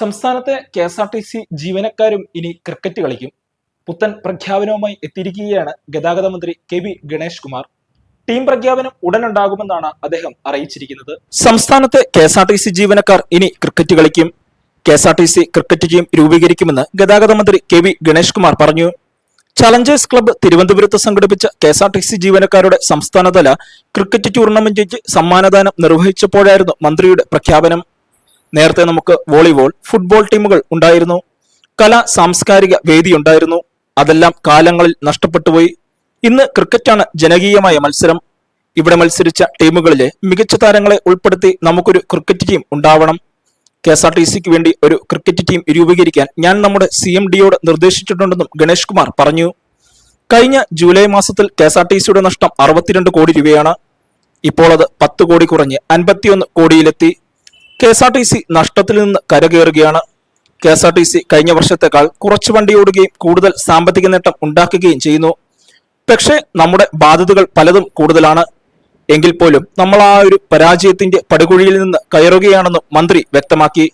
സംസ്ഥാനത്തെ K S R T C ജീവനക്കാരും ഇനി ക്രിക്കറ്റ് കളിക്കും. പുത്തൻ പ്രഖ്യാപനവുമായി എത്തിയിരിക്കുകയാണ് ഗതാഗത മന്ത്രി K V Ganesh Kumar. Team പ്രഖ്യാപനം ഉടനുണ്ടാകുമെന്നാണ് അദ്ദേഹം അറിയിച്ചിരിക്കുന്നത്. സംസ്ഥാനത്തെ K S R T C ജീവനക്കാർ ഇനി ക്രിക്കറ്റ് കളിക്കും. K S R T C cricket team രൂപീകരിക്കുമെന്ന് ഗതാഗത മന്ത്രി കെ വി ഗണേഷ് കുമാർ പറഞ്ഞു. ചലഞ്ചേഴ്സ് ക്ലബ്ബ് തിരുവനന്തപുരത്ത് സംഘടിപ്പിച്ച K S R T C ജീവനക്കാരുടെ സംസ്ഥാനതല ക്രിക്കറ്റ് ടൂർണമെന്റിന് സമ്മാനദാനം നിർവഹിച്ചപ്പോഴായിരുന്നു മന്ത്രിയുടെ പ്രഖ്യാപനം. നേരത്തെ നമുക്ക് വോളിബോൾ ഫുട്ബോൾ ടീമുകൾ ഉണ്ടായിരുന്നു. കലാ സാംസ്കാരിക വേദി ഉണ്ടായിരുന്നു. അതെല്ലാം കാലങ്ങളിൽ നഷ്ടപ്പെട്ടുപോയി ഇന്ന് ക്രിക്കറ്റാണ് ജനകീയമായ മത്സരം. ഇവിടെ മത്സരിച്ച ടീമുകളിലെ മികച്ച താരങ്ങളെ ഉൾപ്പെടുത്തി നമുക്കൊരു ക്രിക്കറ്റ് ടീം ഉണ്ടാവണം. കെ എസ് ആർ ടി സിക്ക് വേണ്ടി ഒരു ക്രിക്കറ്റ് ടീം രൂപീകരിക്കാൻ ഞാൻ നമ്മുടെ സി എം ഡിയോട് നിർദ്ദേശിച്ചിട്ടുണ്ടെന്നും ഗണേഷ് കുമാർ പറഞ്ഞു. കഴിഞ്ഞ ജൂലൈ മാസത്തിൽ കെ എസ് ആർ ടി സിയുടെ നഷ്ടം അറുപത്തിരണ്ട് കോടി രൂപയാണ്. ഇപ്പോൾ അത് പത്ത് കോടി കുറഞ്ഞ് അൻപത്തിയൊന്ന് കോടിയിലെത്തി. K S R T C നഷ്ടത്തിൽ നിന്ന് കരകയറുകയാണ്. K S R T C കഴിഞ്ഞ വർഷത്തേക്കാൾ കുറച്ച് വണ്ടി ഓടുകയും കൂടുതൽ സാമ്പത്തിക നേട്ടം ഉണ്ടാക്കുകയും ചെയ്യുന്നു. പക്ഷേ നമ്മുടെ ബാധ്യതകൾ പലതും കൂടുതലാണ്. എങ്കിൽ പോലും നമ്മൾ ആ ഒരു പരാജയത്തിന്റെ പടുകുഴിയിൽ നിന്ന് കയറുകയാണെന്നും മന്ത്രി വ്യക്തമാക്കി.